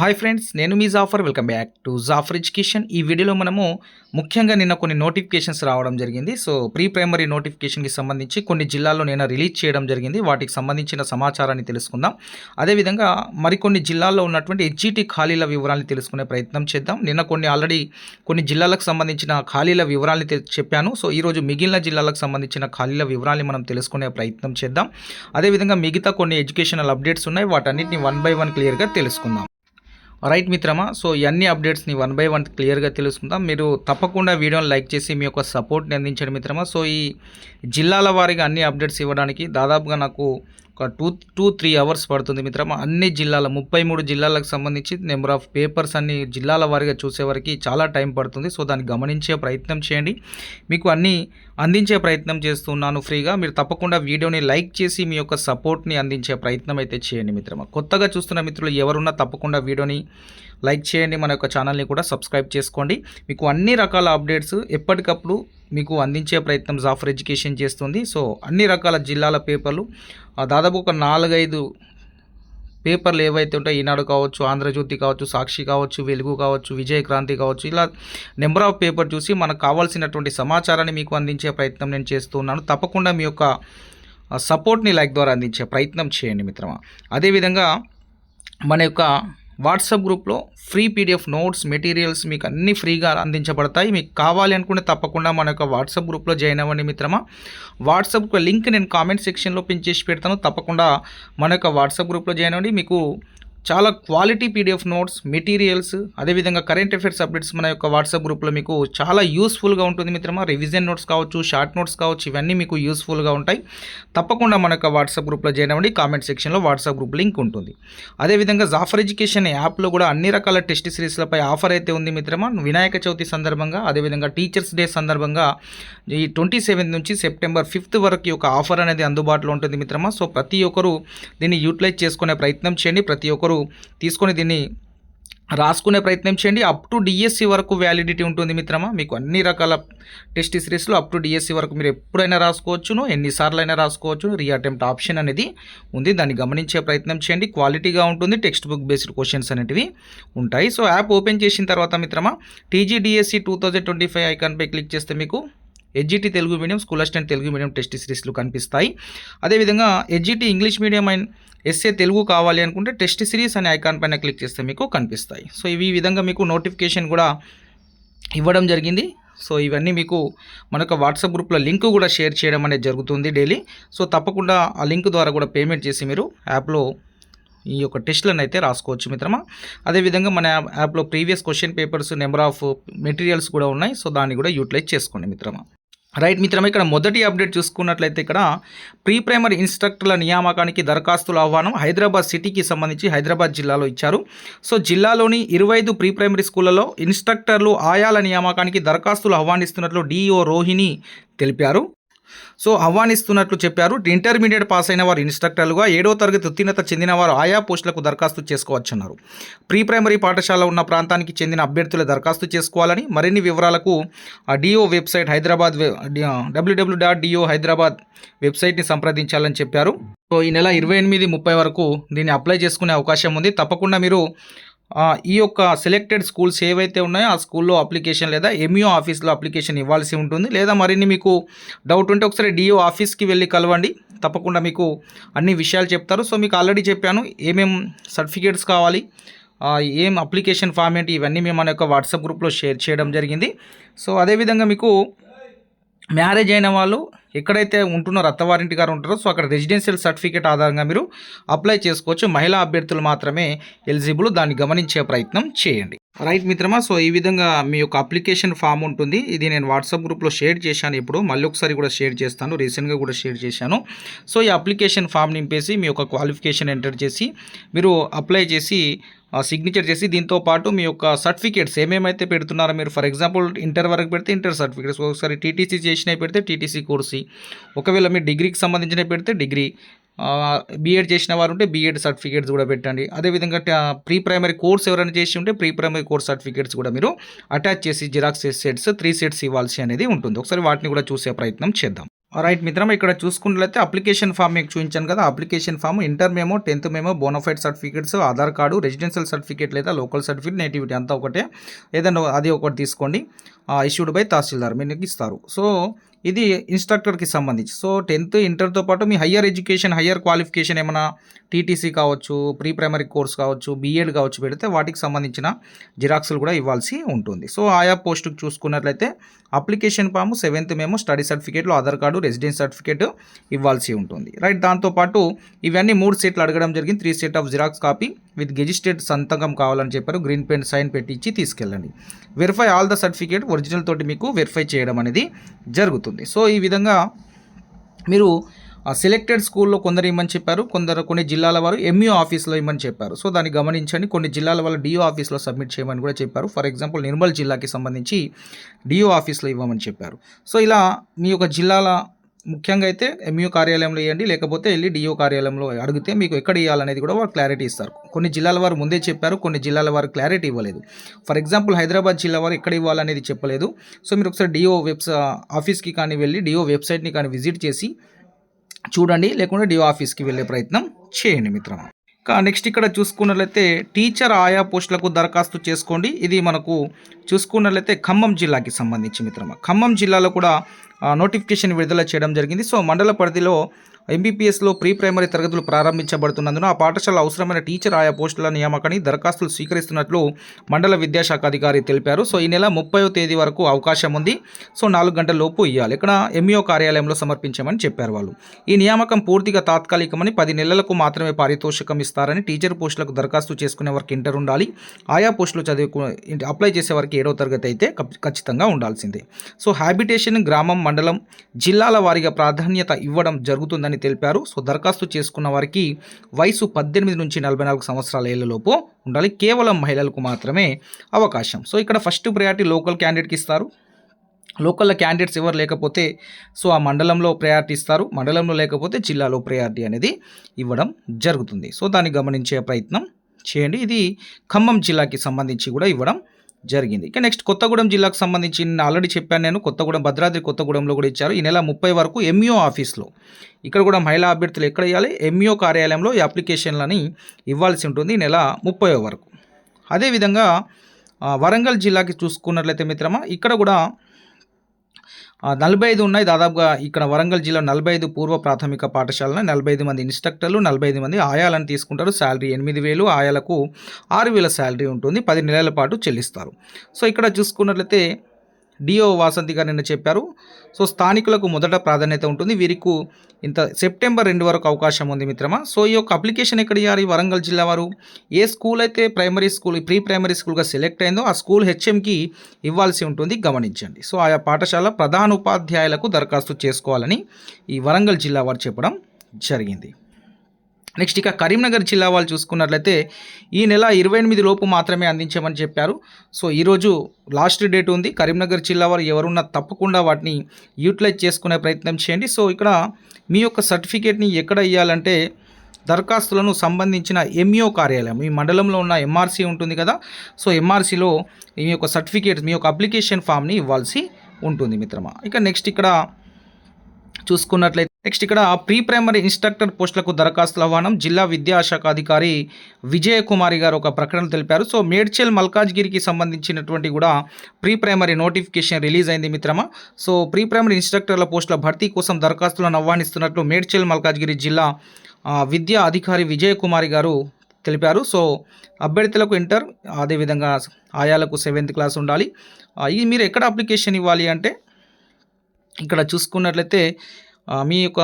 Hi friends నేను మీ Jafar. Welcome back to Jafar education. ఈ వీడియోలో మనము ముఖ్యంగా నిన్న కొన్ని నోటిఫికేషన్స్ రావడం జరిగింది. సో ప్రీ ప్రైమరీ నోటిఫికేషన్కి సంబంధించి కొన్ని జిల్లాల్లో నేను రిలీజ్ చేయడం జరిగింది. వాటికి సంబంధించిన సమాచారాన్ని తెలుసుకుందాం. అదేవిధంగా మరికొన్ని జిల్లాల్లో ఉన్నటువంటి హెచ్జిటి ఖాళీల వివరాలను తెలుసుకునే ప్రయత్నం చేద్దాం. నిన్న కొన్ని ఆల్రెడీ కొన్ని జిల్లాలకు సంబంధించిన ఖాళీల వివరాలను చెప్పాను. సో ఈరోజు మిగిలిన జిల్లాలకు సంబంధించిన ఖాళీల వివరాలని మనం తెలుసుకునే ప్రయత్నం చేద్దాం. అదేవిధంగా మిగతా కొన్ని ఎడ్యుకేషనల్ అప్డేట్స్ ఉన్నాయి. వాటన్నిటిని వన్ బై వన్ క్లియర్గా తెలుసుకుందాం. రైట్ మిత్రమా సో ఇవన్నీ అన్ని అప్డేట్స్ని వన్ బై వన్ క్లియర్గా తెలుసుకుందాం. మీరు తప్పకుండా వీడియోని లైక్ చేసి మీ యొక్క సపోర్ట్ని అందించండి మిత్రమా. సో ఈ జిల్లాల వారీగా అన్ని అప్డేట్స్ ఇవ్వడానికి దాదాపుగా నాకు ఒక టూ టూ త్రీ అవర్స్ పడుతుంది మిత్రమా? అన్ని జిల్లాల ముప్పై మూడు జిల్లాలకు సంబంధించి నెంబర్ ఆఫ్ పేపర్స్ అన్ని జిల్లాల వారీగా చూసే చాలా టైం పడుతుంది. సో దాన్ని గమనించే ప్రయత్నం చేయండి. మీకు అన్నీ అందించే ప్రయత్నం చేస్తున్నాను ఫ్రీగా. మీరు తప్పకుండా వీడియోని లైక్ చేసి మీ యొక్క సపోర్ట్ని అందించే ప్రయత్నం అయితే చేయండి మిత్రమా. కొత్తగా చూస్తున్న మిత్రులు ఎవరున్నా తప్పకుండా వీడియోని లైక్ చేయండి. మన యొక్క ఛానల్ని కూడా సబ్స్క్రైబ్ చేసుకోండి. మీకు అన్ని రకాల అప్డేట్స్ ఎప్పటికప్పుడు మీకు అందించే ప్రయత్నం జాఫర్ ఎడ్యుకేషన్ చేస్తుంది. సో అన్ని రకాల జిల్లాల పేపర్లు దాదాపు ఒక నాలుగైదు పేపర్లు ఏవైతే ఉంటాయి ఈనాడు కావచ్చు ఆంధ్రజ్యోతి కావచ్చు సాక్షి కావచ్చు వెలుగు కావచ్చు విజయ క్రాంతి కావచ్చు ఇలా నెంబర్ ఆఫ్ పేపర్ చూసి మనకు కావాల్సినటువంటి సమాచారాన్ని మీకు అందించే ప్రయత్నం నేను చేస్తున్నాను తప్పకుండా మీ యొక్క సపోర్ట్ని లైక్ ద్వారా అందించే ప్రయత్నం చేయండి మిత్రమా. అదేవిధంగా మన యొక్క వాట్సాప్ గ్రూప్లో ఫ్రీ పీడిఎఫ్ నోట్స్ మెటీరియల్స్ మీకు అన్ని ఫ్రీగా అందించబడతాయి. మీకు కావాలి అనుకుంటే తప్పకుండా మన యొక్క వాట్సాప్ గ్రూప్లో జాయిన్ అవ్వండి మిత్రమా. వాట్సాప్ లింక్ నేను కామెంట్ సెక్షన్లో పిన్ చేసి పెడతాను. తప్పకుండా మన యొక్క వాట్సాప్ గ్రూప్లో జాయిన్ అవ్వండి. మీకు చాలా క్వాలిటీ పీడిఎఫ్ నోట్స్ మెటీరియల్స్ అదేవిధంగా కరెంట్ అఫైర్స్ అప్డేట్స్ మన యొక్క వాట్సాప్ గ్రూప్లో మీకు చాలా యూస్ఫుల్గా ఉంటుంది మిత్రమా. రివిజన్ నోట్స్ కావచ్చు షార్ట్ నోట్స్ కావచ్చు ఇవన్నీ మీకు యూస్ఫుల్గా ఉంటాయి. తప్పకుండా మన యొక్క వాట్సాప్ గ్రూప్లో జాయిన్ అవ్వండి. కామెంట్ సెక్షన్లో వాట్సాప్ గ్రూప్ లింక్ ఉంటుంది. అదేవిధంగా జాఫర్ ఎడ్యుకేషన్ యాప్లో కూడా అన్ని రకాల టెస్ట్ సిరీస్లపై ఆఫర్ అయితే ఉంది మిత్రమా. వినాయక చవితి సందర్భంగా అదేవిధంగా టీచర్స్ డే సందర్భంగా ఈ ట్వంటీ సెవెంత్ నుంచి సెప్టెంబర్ ఫిఫ్త్ వరకు ఈ యొక్క ఆఫర్ అనేది అందుబాటులో ఉంటుంది మిత్రమా. సో ప్రతి ఒక్కరూ దీన్ని యూటిలైజ్ చేసుకునే ప్రయత్నం చేయండి. ప్రతి ఒక్కరు తీసుకొని దీన్ని రాసుకునే ప్రయత్నం చేయండి. అప్ టు డిఎస్సి వరకు వ్యాలిడిటీ ఉంటుంది మిత్రమా? మీకు అన్ని రకాల టెస్ట్ సిరీస్లో అప్ టు డిఎస్సి వరకు మీరు ఎప్పుడైనా రాసుకోవచ్చును ఎన్నిసార్లు అయినా రాసుకోవచ్చును. రీఅటెంప్ట్ ఆప్షన్ అనేది ఉంది. దాన్ని గమనించే ప్రయత్నం చేయండి. క్వాలిటీగా ఉంటుంది. టెక్స్ట్ బుక్ బేస్డ్ క్వశ్చన్స్ అనేటివి ఉంటాయి. సో యాప్ ఓపెన్ చేసిన తర్వాత మిత్రమా TGDSC two thousand twenty five ఐకాన్పై click చేస్తే మీకు SGT Telugu medium school assistant Telugu medium test సిరీస్లు కనిపిస్తాయి. అదేవిధంగా SGT English medium and SA Telugu కావాలి అనుకుంటే టెస్ట్ సిరీస్ అనే ఐకాన్ పైన క్లిక్ చేస్తే మీకు కనిపిస్తాయి. సో ఇవి ఈ విధంగా మీకు నోటిఫికేషన్ కూడా ఇవ్వడం జరిగింది. సో ఇవన్నీ మీకు మనకు వాట్సాప్ గ్రూప్లో లింక్ కూడా షేర్ చేయడం అనేది జరుగుతుంది డైలీ సో తప్పకుండా ఆ లింక్ ద్వారా కూడా పేమెంట్ చేసి మీరు యాప్లో ఈ యొక్క టెస్ట్లను అయితే రాసుకోవచ్చు మిత్రమా. అదేవిధంగా మన యాప్ యాప్లో previous question papers number of materials కూడా ఉన్నాయి. సో దాన్ని కూడా యూటిలైజ్ చేసుకోండి మిత్రమా. రైట్ మిత్రమా ఇక్కడ మొదటి అప్డేట్ చూసుకున్నట్లయితే ఇక్కడ ప్రీ ప్రైమరీ ఇన్స్ట్రక్టర్ల నియామకానికి దరఖాస్తుల ఆహ్వానం హైదరాబాద్ సిటీకి సంబంధించి హైదరాబాద్ జిల్లాలో ఇచ్చారు. సో జిల్లాలోని ఇరవై ఐదు ప్రీ ప్రైమరీ స్కూళ్ళలో ఇన్స్ట్రక్టర్లు ఆయాల నియామకానికి దరఖాస్తులు ఆహ్వానిస్తున్నట్లు డిఓ రోహిణి తెలిపారు. సో ఆహ్వానిస్తున్నట్లు చెప్పారు. ఇంటర్మీడియట్ పాస్ అయిన వారు ఇన్స్ట్రక్టర్లుగా ఏడో తరగతి ఉత్తీర్ణత చెందిన వారు ఆయా పోస్టులకు దరఖాస్తు చేసుకోవచ్చన్నారు. ప్రీ ప్రైమరీ పాఠశాల ఉన్న ప్రాంతానికి చెందిన అభ్యర్థులు దరఖాస్తు చేసుకోవాలని మరిన్ని వివరాలకు ఆ DEO website Hyderabad W W dot DEO Hyderabad వెబ్సైట్ని సంప్రదించాలని చెప్పారు. సో ఈ నెల ఇరవై ఎనిమిది ముప్పై వరకు దీన్ని అప్లై చేసుకునే అవకాశం ఉంది. తప్పకుండా మీరు ఈ యొక్క సెలెక్టెడ్ స్కూల్స్ ఏవైతే ఉన్నాయో ఆ స్కూల్లో అప్లికేషన్ లేదా ఎంఈఓ ఆఫీస్లో అప్లికేషన్ ఇవ్వాల్సి ఉంటుంది. లేదా మరిన్ని మీకు డౌట్ ఉంటే ఒకసారి డిఓ ఆఫీస్కి వెళ్ళి కలవండి. తప్పకుండా మీకు అన్ని విషయాలు చెప్తారు. సో మీకు ఆల్రెడీ చెప్పాను ఏమేం సర్టిఫికేట్స్ కావాలి ఏం అప్లికేషన్ ఫార్మేట్ ఇవన్నీ మేము మన యొక్క వాట్సాప్ గ్రూప్లో షేర్ చేయడం జరిగింది. సో అదేవిధంగా మీకు మ్యారేజ్ అయిన వాళ్ళు ఎక్కడైతే ఉంటున్నారో అత్తవారింటి గారు ఉంటారో సో అక్కడ రెసిడెన్షియల్ సర్టిఫికేట్ ఆధారంగా మీరు అప్లై చేసుకోవచ్చు. మహిళా అభ్యర్థులు మాత్రమే ఎలిజిబుల్. దాన్ని గమనించే ప్రయత్నం చేయండి. రైట్ మిత్రమా సో ఈ విధంగా మీ యొక్క అప్లికేషన్ ఫామ్ ఉంటుంది. ఇది నేను వాట్సాప్ గ్రూప్లో షేర్ చేశాను ఇప్పుడు. మళ్ళీ ఒకసారి కూడా షేర్ చేస్తాను. రీసెంట్గా కూడా షేర్ చేశాను. సో ఈ అప్లికేషన్ ఫామ్ నింపేసి మీ యొక్క క్వాలిఫికేషన్ ఎంటర్ చేసి మీరు అప్లై చేసి సిగ్నేచర్ చేసి దీంతో పాటు మీ యొక్క సర్టిఫికేట్స్ ఏమేమైతే పెడుతున్నారో మీరు ఫర్ ఎగ్జాంపుల్ ఇంటర్ వరకు పెడితే ఇంటర్ సర్టిఫికేట్స్ ఒకసారి టీటీసీ చేసినవి పెడితే టీటీసీ కోర్సు. ఒకవేళ మీరు డిగ్రీకి సంబంధించినవి పెడితే డిగ్రీ. బీఎడ్ చేసిన వారు ఉంటే బీఎడ్ సర్టిఫికేట్స్ కూడా పెట్టండి. అదేవిధంగా ప్రీ ప్రైమరీ కోర్స్ ఎవరైనా చేసి ఉంటే ప్రీ ప్రైమరీ కోర్స్ సర్టిఫికేట్స్ కూడా మీరు అటాచ్ చేసి జిరాక్స్ సెట్స్ త్రీ సెట్స్ ఇవ్వాల్సి అనేది ఉంటుంది. ఒకసారి వాటిని కూడా చూసే ప్రయత్నం చేద్దాం. రైట్ మిత్రం ఇక్కడ చూసుకున్నట్లయితే అప్లికేషన్ ఫామ్ మీకు చూపించాను కదా. Application form inter memo tenth memo bonafide certificates Aadhaar card residential certificate లేదా లోకల్ సర్టిఫికేట్ నేటివిటీ అంతా ఒకటే. ఏదైనా అది ఒకటి తీసుకోండి. Issued by tahsildar. మీకు ఇస్తారు. సో ఇది ఇన్స్ట్రక్టర్కి సంబంధించి. సో టెన్త్ ఇంటర్తో పాటు మీ హయ్యర్ ఎడ్యుకేషన్ హయ్యర్ క్వాలిఫికేషన్ ఏమైనా టీటీసీ కావచ్చు ప్రీ ప్రైమరీ కోర్స్ కావచ్చు బీఎడ్ కావచ్చు పెడితే వాటికి సంబంధించిన జిరాక్స్లు కూడా ఇవ్వాల్సి ఉంటుంది. సో ఆయా పోస్టుకు చూసుకున్నట్లయితే application form seventh memo study సర్టిఫికేట్లు ఆధార్ కార్డు రెసిడెన్స్ సర్టిఫికేట్ ఇవ్వాల్సి ఉంటుంది. రైట్ దాంతోపాటు ఇవన్నీ మూడు సెట్లు అడగడం జరిగింది. Three set of xerox copy with gazetted సంతకం కావాలని చెప్పారు. గ్రీన్ పెన్ సైన్ పెట్టించి తీసుకెళ్ళండి. Verify all the certificate original తోటి మీకు వెరిఫై చేయడం అనేది జరుగుతుంది. సో ఈ విధంగా మీరు సెలెక్టెడ్ స్కూల్లో కొందరు ఇమ్మని చెప్పారు. కొందరు కొన్ని జిల్లాల వారు ఎంఈఓ ఆఫీస్లో ఇమ్మని చెప్పారు. సో దాన్ని గమనించండి. కొన్ని జిల్లాల వాళ్ళు డిఓ ఆఫీస్లో సబ్మిట్ చేయమని కూడా చెప్పారు. ఫర్ ఎగ్జాంపుల్ నిర్మల్ జిల్లాకి సంబంధించి డిఓ ఆఫీస్లో ఇవ్వమని చెప్పారు. సో ఇలా మీ యొక్క జిల్లాల ముఖ్యంగా అయితే ఎంయూ కార్యాలయంలో ఇవ్వండి లేకపోతే వెళ్ళి డిఓ కార్యాలయంలో అడిగితే మీకు ఎక్కడ ఇవ్వాలనేది కూడా వారు క్లారిటీ ఇస్తారు. కొన్ని జిల్లాల వారు ముందే చెప్పారు కొన్ని జిల్లాల వారు క్లారిటీ ఇవ్వలేదు. ఫర్ ఎగ్జాంపుల్ హైదరాబాద్ జిల్లా వారు ఎక్కడ ఇవ్వాలనేది చెప్పలేదు. సో మీరు ఒకసారి డిఓ వెబ్స్ ఆఫీస్కి కానీ వెళ్ళి డిఓ వెబ్సైట్ని కానీ విజిట్ చేసి చూడండి లేకుంటే డిఓ ఆఫీస్కి వెళ్ళే ప్రయత్నం చేయండి మిత్రమా. నెక్స్ట్ ఇక్కడ చూసుకున్నట్లయితే టీచర్ ఆయా పోస్టులకు దరఖాస్తు చేసుకోండి. ఇది మనకు చూసుకున్నట్లయితే ఖమ్మం జిల్లాకి సంబంధించి మిత్రమా. ఖమ్మం జిల్లాలో కూడా నోటిఫికేషన్ విడుదల చేయడం జరిగింది. సో మండల పరిధిలో ఎంబీపీఎస్లో ప్రీ ప్రైమరీ తరగతులు ప్రారంభించబడుతున్నందున ఆ పాఠశాల అవసరమైన టీచర్ ఆయా పోస్టుల నియామకాన్ని దరఖాస్తులు స్వీకరిస్తున్నట్లు మండల విద్యాశాఖ అధికారి తెలిపారు. సో ఈ నెల ముప్పై తేదీ వరకు అవకాశం ఉంది. సో నాలుగు గంటల లోపు ఇవ్వాలి ఇక్కడ ఎంఈఓ కార్యాలయంలో సమర్పించామని చెప్పారు వాళ్ళు. ఈ నియామకం పూర్తిగా తాత్కాలికమని పది నెలలకు మాత్రమే పారితోషికం ఇస్తారని టీచర్ పోస్టులకు దరఖాస్తు చేసుకునే వారికి ఇంటర్ ఉండాలి. ఆయా పోస్టులు చదువుకు అప్లై చేసే వారికి ఏడో తరగతి అయితే ఖచ్చితంగా ఉండాల్సిందే. సో హ్యాబిటేషన్ గ్రామం మండలం జిల్లాల వారీగా ప్రాధాన్యత ఇవ్వడం జరుగుతుందని తెలిపారు. సో దరఖాస్తు చేసుకున్న వారికి వయసు పద్దెనిమిది నుంచి నలభై నాలుగు సంవత్సరాల ఏళ్ళలోపు ఉండాలి. కేవలం మహిళలకు మాత్రమే అవకాశం. సో ఇక్కడ ఫస్ట్ ప్రయారిటీ లోకల్ క్యాండిడేట్కి ఇస్తారు. లోకల్లో క్యాండిడేట్స్ ఎవరు లేకపోతే సో ఆ మండలంలో ప్రయారిటీ ఇస్తారు. మండలంలో లేకపోతే జిల్లాలో ప్రయారిటీ అనేది ఇవ్వడం జరుగుతుంది. సో దాన్ని గమనించే ప్రయత్నం చేయండి. ఇది ఖమ్మం జిల్లాకి సంబంధించి కూడా ఇవ్వడం జరిగింది. ఇక నెక్స్ట్ కొత్తగూడెం జిల్లాకు సంబంధించి నేను ఆల్రెడీ చెప్పాను నేను కొత్తగూడెం భద్రాద్రి కొత్తగూడెంలో కూడా ఇచ్చారు. ఈ నెల ముప్పై వరకు ఎంఈఓ ఆఫీస్లో. ఇక్కడ కూడా మహిళా అభ్యర్థులు ఎక్కడ ఇవ్వాలి ఎంఈఓ కార్యాలయంలో ఈ అప్లికేషన్లని ఇవ్వాల్సి ఉంటుంది ఈ నెల ముప్పై వరకు. అదేవిధంగా వరంగల్ జిల్లాకి చూసుకున్నట్లయితే మిత్రమా ఇక్కడ కూడా నలభై ఐదు ఉన్నాయి. దాదాపుగా ఇక్కడ వరంగల్ జిల్లా నలభై ఐదు పూర్వ ప్రాథమిక పాఠశాలలో నలభై ఐదు మంది ఇన్స్ట్రక్టర్లు నలభై ఐదు మంది ఆయాలను తీసుకుంటారు. శాలరీ ఎనిమిది వేలు ఆయాలకు ఆరు వేల శాలరీ ఉంటుంది. పది నెలల పాటు చెల్లిస్తారు. సో ఇక్కడ చూసుకున్నట్లయితే డిఓ వాసంతి గారు నిన్న చెప్పారు. సో స్థానికులకు మొదట ప్రాధాన్యత ఉంటుంది. వీరికి ఇంత సెప్టెంబర్ రెండు వరకు అవకాశం ఉంది మిత్రమా? సో ఈ యొక్క అప్లికేషన్ ఎక్కడ ఇవ్వాలి వరంగల్ జిల్లా వారు ఏ స్కూల్ అయితే ప్రైమరీ స్కూల్ ప్రీ ప్రైమరీ స్కూల్గా సెలెక్ట్ అయిందో ఆ స్కూల్ హెచ్ఎంకి ఇవ్వాల్సి ఉంటుంది. గమనించండి. సో ఆయా పాఠశాల ప్రధాన ఉపాధ్యాయులకు దరఖాస్తు చేసుకోవాలని ఈ వరంగల్ జిల్లా వారు చెప్పడం జరిగింది. నెక్స్ట్ ఇక కరీంనగర్ జిల్లా వాళ్ళు చూసుకున్నట్లయితే ఈ నెల ఇరవై ఎనిమిది లోపు మాత్రమే అందించమని చెప్పారు. సో ఈరోజు లాస్ట్ డేట్ ఉంది. కరీంనగర్ జిల్లా వారు ఎవరున్నా తప్పకుండా వాటిని యూటిలైజ్ చేసుకునే ప్రయత్నం చేయండి. సో ఇక్కడ మీ యొక్క సర్టిఫికేట్ని ఎక్కడ ఇవ్వాలంటే దరఖాస్తులను సంబంధించిన ఎంఈఓ కార్యాలయం. మీ మండలంలో ఉన్న ఎంఆర్సీ ఉంటుంది కదా. సో ఎంఆర్సీలో మీ యొక్క సర్టిఫికేట్ మీ యొక్క అప్లికేషన్ ఫామ్ని ఇవ్వాల్సి ఉంటుంది మిత్రమా. ఇక నెక్స్ట్ ఇక్కడ చూసుకున్నట్లయితే నెక్స్ట్ ఇక్కడ ప్రీ ప్రైమరీ ఇన్స్ట్రక్టర్ పోస్టులకు దరఖాస్తుల ఆహ్వానం జిల్లా విద్యాశాఖ అధికారి విజయకుమారి గారు ఒక ప్రకటన తెలిపారు. సో మేడ్చల్ మల్కాజ్గిరికి సంబంధించినటువంటి కూడా ప్రీ ప్రైమరీ నోటిఫికేషన్ రిలీజ్ అయింది మిత్రమా? సో ప్రీ ప్రైమరీ ఇన్స్ట్రక్టర్ల పోస్టుల భర్తీ కోసం దరఖాస్తులను ఆహ్వానిస్తున్నట్లు మేడ్చల్ మల్కాజ్గిరి జిల్లా విద్యా అధికారి విజయకుమారి గారు తెలిపారు. సో అభ్యర్థులకు ఇంటర్ అదేవిధంగా ఆయాలకు సెవెంత్ క్లాస్ ఉండాలి. ఇది మీరు ఎక్కడ అప్లికేషన్ ఇవ్వాలి అంటే ఇక్కడ చూసుకున్నట్లయితే మీ యొక్క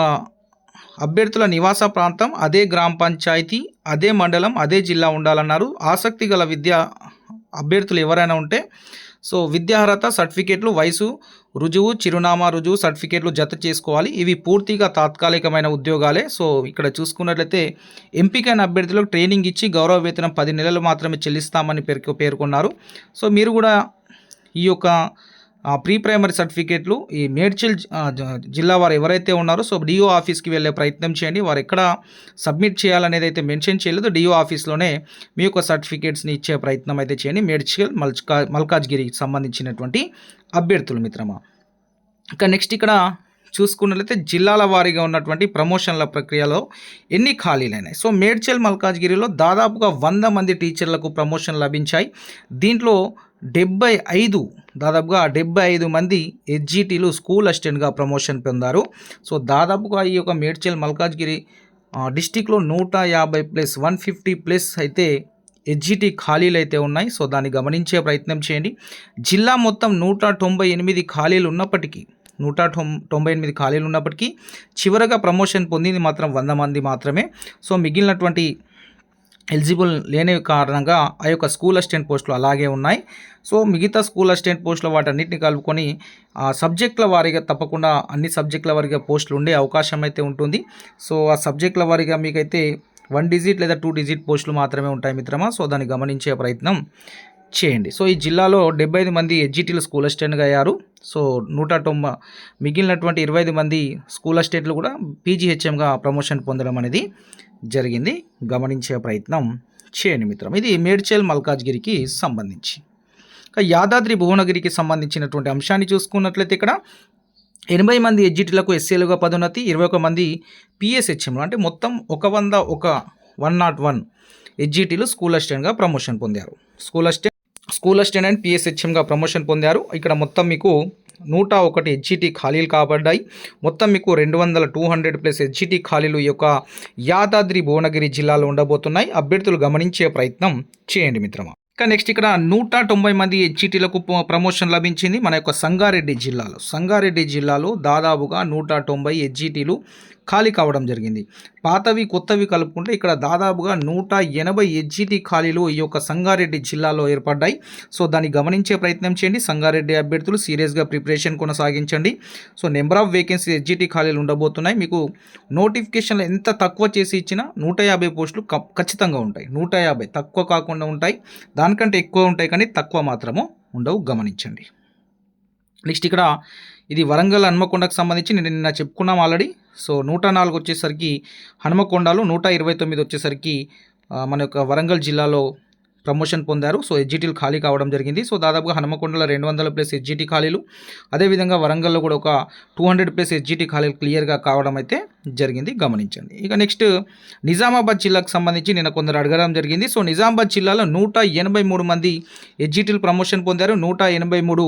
అభ్యర్థుల నివాస ప్రాంతం అదే గ్రామ పంచాయతీ అదే మండలం అదే జిల్లా ఉండాలన్నారు. ఆసక్తి గల విద్యా అభ్యర్థులు ఎవరైనా ఉంటే సో విద్యార్హత సర్టిఫికేట్లు వయసు రుజువు చిరునామా రుజువు సర్టిఫికేట్లు జత చేసుకోవాలి. ఇవి పూర్తిగా తాత్కాలికమైన ఉద్యోగాలే. సో ఇక్కడ చూసుకున్నట్లయితే ఎంపికైన అభ్యర్థులకు ట్రైనింగ్ ఇచ్చి గౌరవ వేతనం పది నెలలు మాత్రమే చెల్లిస్తామని పేర్కొ పేర్కొన్నారు. సో మీరు కూడా ఈ యొక్క ప్రీ ప్రైమరీ సర్టిఫికేట్లు ఈ మేడ్చల్ జిల్లా వారు ఎవరైతే ఉన్నారో సో డిఓ ఆఫీస్కి వెళ్ళే ప్రయత్నం చేయండి. వారు ఎక్కడ సబ్మిట్ చేయాలనేది అయితే మెన్షన్ చేయలేదు. డిఓ ఆఫీస్లోనే మీ యొక్క సర్టిఫికేట్స్ని ఇచ్చే ప్రయత్నం అయితే చేయండి. మేడ్చల్ మల్కా మల్కాజ్గిరికి సంబంధించినటువంటి అభ్యర్థులు మిత్రమా. ఇంకా నెక్స్ట్ ఇక్కడ చూసుకున్నట్లయితే జిల్లాల వారీగా ఉన్నటువంటి ప్రమోషన్ల ప్రక్రియలో ఎన్ని ఖాళీలైనాయి? సో మేడ్చల్ మల్కాజ్గిరిలో దాదాపుగా వంద మంది టీచర్లకు ప్రమోషన్ లభించాయి. దీంట్లో డెబ్బై ఐదు దాదాపుగా డెబ్బై ఐదు మంది హెచ్జిటీలు స్కూల్ అసిస్టెంట్గా ప్రమోషన్ పొందారు. సో దాదాపుగా ఈ యొక్క మేడ్చల్ మల్కాజ్గిరి డిస్టిక్లో నూట యాభై ప్లస్ వన్ ఫిఫ్టీ ప్లస్ అయితే హెచ్జిటి ఖాళీలు అయితే ఉన్నాయి. సో దాన్ని గమనించే ప్రయత్నం చేయండి. జిల్లా మొత్తం నూట తొంభై ఎనిమిది ఖాళీలు ఉన్నప్పటికీ నూట తొంభై ఎనిమిది ఖాళీలు ఉన్నప్పటికీ చివరగా ప్రమోషన్ పొందింది మాత్రం వంద మంది మాత్రమే. సో మిగిలినటువంటి ఎలిజిబుల్ లేని కారణంగా ఆ యొక్క స్కూల్ అసిస్టెంట్ పోస్టులు అలాగే ఉన్నాయి. సో మిగతా స్కూల్ అసిస్టెంట్ పోస్టులు వాటన్నిటిని కలుపుకొని ఆ సబ్జెక్టుల వారీగా తప్పకుండా అన్ని సబ్జెక్టుల వారీగా పోస్టులు ఉండే అవకాశం అయితే ఉంటుంది. సో ఆ సబ్జెక్టుల వారీగా మీకైతే వన్ డిజిట్ లేదా టూ డిజిట్ పోస్టులు మాత్రమే ఉంటాయి మిత్రమా. సో దాన్ని గమనించే ప్రయత్నం చేయండి. సో ఈ జిల్లాలో డెబ్బై ఐదు మంది ఎడ్జిటీలు స్కూల్ అసిస్టెంట్గా అయ్యారు. సో నూట తొంభై మిగిలినటువంటి ఇరవై ఐదు మంది స్కూల్ అసిస్టెంట్లు కూడా పీజీహెచ్ఎంగా ప్రమోషన్ పొందడం అనేది జరిగింది. గమనించే ప్రయత్నం చేయండి మిత్రం. ఇది మేడ్చల్ మల్కాజ్గిరికి సంబంధించి. యాదాద్రి భువనగిరికి సంబంధించినటువంటి అంశాన్ని చూసుకున్నట్లయితే ఇక్కడ ఎనభై మంది ఎడ్జిటీలకు ఎస్సీలుగా పదోన్నతి ఇరవై ఒక మంది పిఎస్హెచ్ఎంలు అంటే మొత్తం ఒక వంద ఒక వన్ నాట్ వన్ ఎడ్జిటీలు స్కూల్ అసిస్టెంట్గా ప్రమోషన్ పొందారు. School assistant school assistant and పిఎస్హెచ్ఎంగా promotion పొందారు. ఇక్కడ మొత్తం మీకు నూట ఒకటి హెచ్జిటి ఖాళీలు కాబడ్డాయి. మొత్తం మీకు రెండు వందల టూ హండ్రెడ్ ప్లస్ హెచ్జిటి ఖాళీలు ఈ యొక్క యాదాద్రి భువనగిరి జిల్లాలో ఉండబోతున్నాయి. అభ్యర్థులు గమనించే ప్రయత్నం చేయండి మిత్రమా. ఇక నెక్స్ట్ ఇక్కడ నూట తొంభై మంది హెచ్జిటీలకు ప్రమోషన్ లభించింది. మన యొక్క సంగారెడ్డి జిల్లాలో. సంగారెడ్డి జిల్లాలో దాదాపుగా నూట తొంభై హెచ్జిటీలు ఖాళీ కావడం జరిగింది. పాతవి కొత్తవి కలుపుకుంటే ఇక్కడ దాదాపుగా నూట ఎనభై ఎడ్జిటీ ఖాళీలు ఈ యొక్క సంగారెడ్డి జిల్లాలో ఏర్పడ్డాయి. సో దాన్ని గమనించే ప్రయత్నం చేయండి. సంగారెడ్డి అభ్యర్థులు సీరియస్గా ప్రిపరేషన్ కొనసాగించండి. సో నెంబర్ ఆఫ్ వేకెన్సీ ఎడ్జిటీ ఖాళీలు ఉండబోతున్నాయి. మీకు నోటిఫికేషన్లు ఎంత తక్కువ చేసి ఇచ్చినా నూట యాభై పోస్టులు ఖచ్చితంగా ఉంటాయి. నూట యాభై తక్కువ కాకుండా ఉంటాయి. దానికంటే ఎక్కువ ఉంటాయి కానీ తక్కువ మాత్రము ఉండవు. గమనించండి. నెక్స్ట్ ఇక్కడ ఇది వరంగల్ హనుమకొండకు సంబంధించి నేను నిన్న చెప్పుకున్నాం ఆల్రెడీ సో నూట నాలుగు వచ్చేసరికి హనుమకొండలో నూట ఇరవై తొమ్మిది వచ్చేసరికి మన యొక్క వరంగల్ జిల్లాలో ప్రమోషన్ పొందారు. సో హెచ్జిటీలు ఖాళీ కావడం జరిగింది. సో దాదాపుగా హనుమకొండలో రెండు వందల ప్లస్ హెచ్జిటి ఖాళీలు. అదేవిధంగా వరంగల్లో కూడా ఒక టూ హండ్రెడ్ ప్లస్ హెచ్జిటి ఖాళీలు క్లియర్గా కావడం అయితే జరిగింది. గమనించండి. ఇక నెక్స్ట్ నిజామాబాద్ జిల్లాకు సంబంధించి నిన్న కొందరు అడగడం జరిగింది. సో నిజామాబాద్ జిల్లాలో నూట ఎనభై మూడు మంది హెచ్జిటీలు ప్రమోషన్ పొందారు. నూట ఎనభై మూడు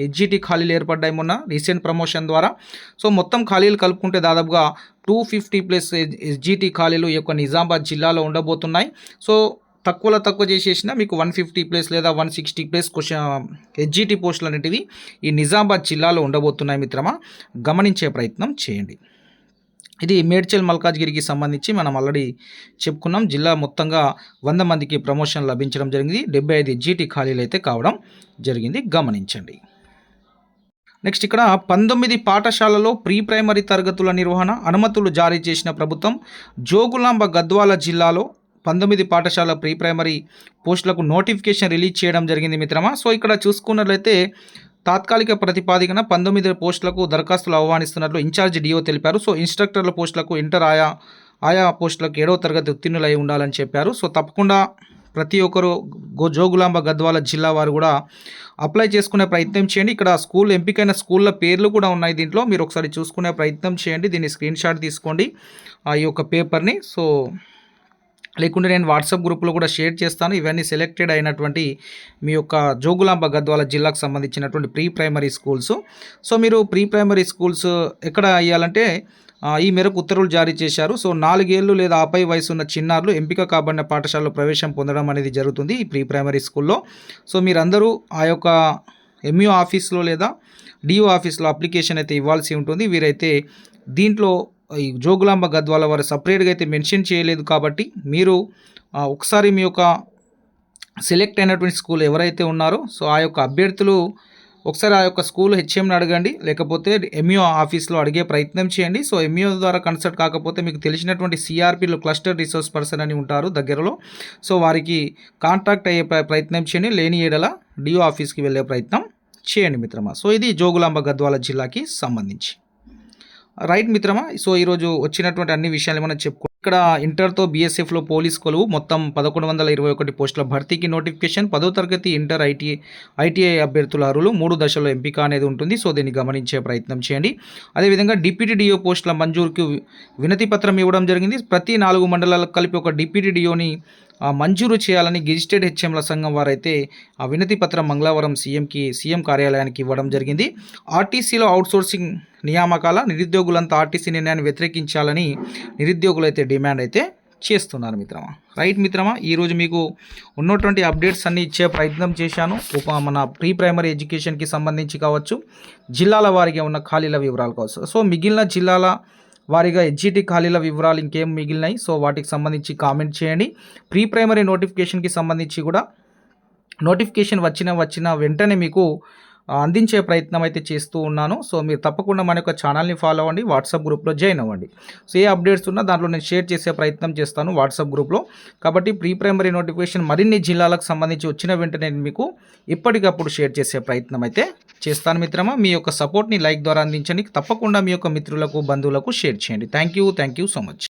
హెచ్జిటి ఖాళీలు ఏర్పడ్డాయి మొన్న రీసెంట్ ప్రమోషన్ ద్వారా. సో మొత్తం ఖాళీలు కలుపుకుంటే దాదాపుగా టూ ఫిఫ్టీ ప్లస్ హెచ్జిటి ఖాళీలు ఈ యొక్క నిజామాబాద్ జిల్లాలో ఉండబోతున్నాయి. సో తక్కువలో తక్కువ చేసేసిన మీకు వన్ ఫిఫ్టీ ప్లస్ లేదా one sixty plus question HGT పోస్టులు అనేటివి ఈ నిజామాబాద్ జిల్లాలో ఉండబోతున్నాయి మిత్రమా. గమనించే ప్రయత్నం చేయండి. ఇది మేడ్చల్ మల్కాజ్గిరికి సంబంధించి మనం ఆల్రెడీ చెప్పుకున్నాం. జిల్లా మొత్తంగా వంద మందికి ప్రమోషన్ లభించడం జరిగింది. డెబ్బై ఐదు జీటీ ఖాళీలు అయితే కావడం జరిగింది. గమనించండి. నెక్స్ట్ ఇక్కడ పంతొమ్మిది పాఠశాలలో ప్రీ ప్రైమరీ తరగతుల నిర్వహణ అనుమతులు జారీ చేసిన ప్రభుత్వం జోగులాంబ గద్వాల జిల్లాలో పంతొమ్మిది పాఠశాల ప్రీ ప్రైమరీ పోస్టులకు నోటిఫికేషన్ రిలీజ్ చేయడం జరిగింది మిత్రమా. సో ఇక్కడ చూసుకున్నట్లయితే తాత్కాలిక ప్రతిపాదికన పంతొమ్మిది పోస్టులకు దరఖాస్తులు ఆహ్వానిస్తున్నట్లు ఇన్ఛార్జ్ డిఓ తెలిపారు. సో ఇన్స్ట్రక్టర్ల పోస్టులకు ఇంటర్ ఆయా ఆయా పోస్టులకు ఏడవ తరగతి ఉత్తీర్ణులై ఉండాలని చెప్పారు. సో తప్పకుండా ప్రతి ఒక్కరు జోగులాంబ గద్వాల జిల్లా వారు కూడా అప్లై చేసుకునే ప్రయత్నం చేయండి. ఇక్కడ స్కూల్ ఎంపికైన స్కూళ్ళ పేర్లు కూడా ఉన్నాయి దీంట్లో. మీరు ఒకసారి చూసుకునే ప్రయత్నం చేయండి. దీన్ని స్క్రీన్ షాట్ తీసుకోండి ఆ ఈ యొక్క పేపర్ని. సో లేకుంటే నేను వాట్సాప్ గ్రూప్లో కూడా షేర్ చేస్తాను. ఇవన్నీ సెలెక్టెడ్ అయినటువంటి మీ యొక్క జోగులాంబ గద్వాల జిల్లాకు సంబంధించినటువంటి ప్రీ ప్రైమరీ స్కూల్స్. సో మీరు ప్రీ ప్రైమరీ స్కూల్స్ ఎక్కడ అయ్యాలంటే ఈ మేరకు ఉత్తర్వులు జారీ చేశారు. సో నాలుగేళ్ళు లేదా ఆపై వయసు ఉన్న చిన్నారులు ఎంపిక కాబడిన పాఠశాలలో ప్రవేశం పొందడం అనేది జరుగుతుంది ఈ ప్రీ ప్రైమరీ స్కూల్లో. సో మీరందరూ ఆ యొక్క ఎంయూ ఆఫీస్లో లేదా డిఓ ఆఫీస్లో అప్లికేషన్ అయితే ఇవ్వాల్సి ఉంటుంది. వీరైతే దీంట్లో ఈ జోగులాంబ గద్వాల వారు సపరేట్గా అయితే మెన్షన్ చేయలేదు కాబట్టి మీరు ఒకసారి మీ యొక్క సెలెక్ట్ అయినటువంటి స్కూల్ ఎవరైతే ఉన్నారో సో ఆ యొక్క అభ్యర్థులు ఒకసారి ఆ యొక్క స్కూల్ హెచ్ఎంని అడగండి లేకపోతే ఎంఈఓ ఆఫీస్లో అడిగే ప్రయత్నం చేయండి. సో ఎంఈఓ ద్వారా కన్సల్ట్ కాకపోతే మీకు తెలిసినటువంటి సిఆర్పీలో క్లస్టర్ రిసోర్స్ పర్సన్ అని ఉంటారు దగ్గరలో. సో వారికి కాంటాక్ట్ అయ్యే ప్ర- ప్రయత్నం చేయండి. లేని ఏడల డిఓ ఆఫీస్కి వెళ్ళే ప్రయత్నం చేయండి మిత్రమా. సో ఇది జోగులాంబ గద్వాల జిల్లాకి సంబంధించి. రైట్ మిత్రమా సో ఈరోజు వచ్చినటువంటి అన్ని విషయాలు మనం చెప్పుకో ఇక్కడ ఇంటర్తో బీఎస్ఎఫ్లో పోలీస్ కొలువు. మొత్తం పదకొండు వందల ఇరవై ఒకటి పోస్టుల భర్తీకి నోటిఫికేషన్. పదో తరగతి ఇంటర్ ఐటీ ఐటీఐ అభ్యర్థుల అర్హులు మూడు దశల్లో ఎంపిక అనేది ఉంటుంది. సో దీన్ని గమనించే ప్రయత్నం చేయండి. అదేవిధంగా డిప్యూటీ డిఓ పోస్టుల మంజూరుకి వినతి పత్రం ఇవ్వడం జరిగింది. ప్రతి నాలుగు మండలాలకు కలిపి ఒక డిప్యూటీ డిఓని మంజూరు చేయాలని గెజిటెడ్ హెచ్ఎంల సంఘం వారైతే ఆ వినతి పత్రం మంగళవారం సీఎంకి సీఎం కార్యాలయానికి ఇవ్వడం జరిగింది. ఆర్టీసీలో అవుట్సోర్సింగ్ నియామకాల నిరుద్యోగులంతా ఆర్టీసీ నిర్ణయాన్ని వ్యతిరేకించాలని నిరుద్యోగులు అయితే డిమాండ్ అయితే చేస్తున్నారు మిత్రమా. రైట్ మిత్రమా ఈరోజు మీకు ఉన్నటువంటి అప్డేట్స్ అన్ని ఇచ్చే ప్రయత్నం చేశాను. ఒక మన ప్రీ ప్రైమరీ ఎడ్యుకేషన్కి సంబంధించి కావచ్చు జిల్లాల వారిగా ఉన్న ఖాళీల వివరాలు కావచ్చు సో మిగిలిన జిల్లాల వారిగా హెచ్జిటి ఖాళీల వివరాలు ఇంకేం మిగిలినాయి. సో వాటికి సంబంధించి కామెంట్ చేయండి. ప్రీ ప్రైమరీ నోటిఫికేషన్కి సంబంధించి కూడా నోటిఫికేషన్ వచ్చిన వచ్చిన వెంటనే మీకు అందించే ప్రయత్నం అయితే చేస్తూ ఉన్నాను. సో మీరు తప్పకుండా మన యొక్క ఛానల్ని ఫాలో అవ్వండి. వాట్సాప్ గ్రూప్లో జాయిన్ అవ్వండి. సో ఏ అప్డేట్స్ ఉన్నా దాంట్లో నేను షేర్ చేసే ప్రయత్నం చేస్తాను వాట్సాప్ గ్రూప్లో. కాబట్టి ప్రీ ప్రైమరీ నోటిఫికేషన్ మరిన్ని జిల్లాలకు సంబంధించి వచ్చిన వెంటనే నేను మీకు ఎప్పటికప్పుడు షేర్ చేసే ప్రయత్నం అయితే చేస్తాను మిత్రమా. మీ యొక్క సపోర్ట్ని లైక్ ద్వారా అందించండి. తప్పకుండా మీ యొక్క మిత్రులకు బంధువులకు షేర్ చేయండి. Thank you thank you so much.